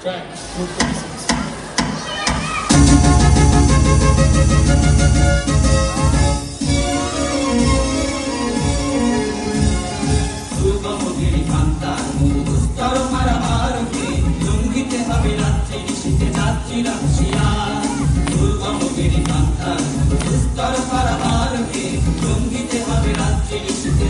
Track 146. Durgamgiri কান্তার দুস্তর পারাবারকে লঙ্ঘিতে হবে রাত্রি শীতে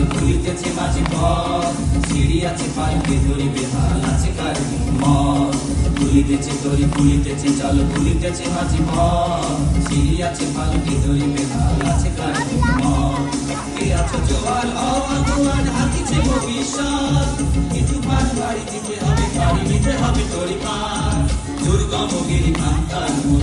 জল খুলিতেছে মাঝে পথ সিঁড়ি আছে পালকে দড়ি বেহাল আছে কার মত? খুলিতেছে দড়ি খুলিতেছে জল খুলিতেছে মাঝে পথ সিঁড়ি আছে পালকে দড়ি বেহাল আছে কার মত? কে আছো জোয়ার তোমার হাতিছে ভবিষ্যৎ? কিছু পান বাড়ি দিতে হবে, বাড়ি নিতে হবে দড়ি পার দুর্গম গিরি কান্তার মূল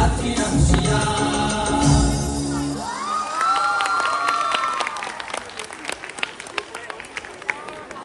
patria.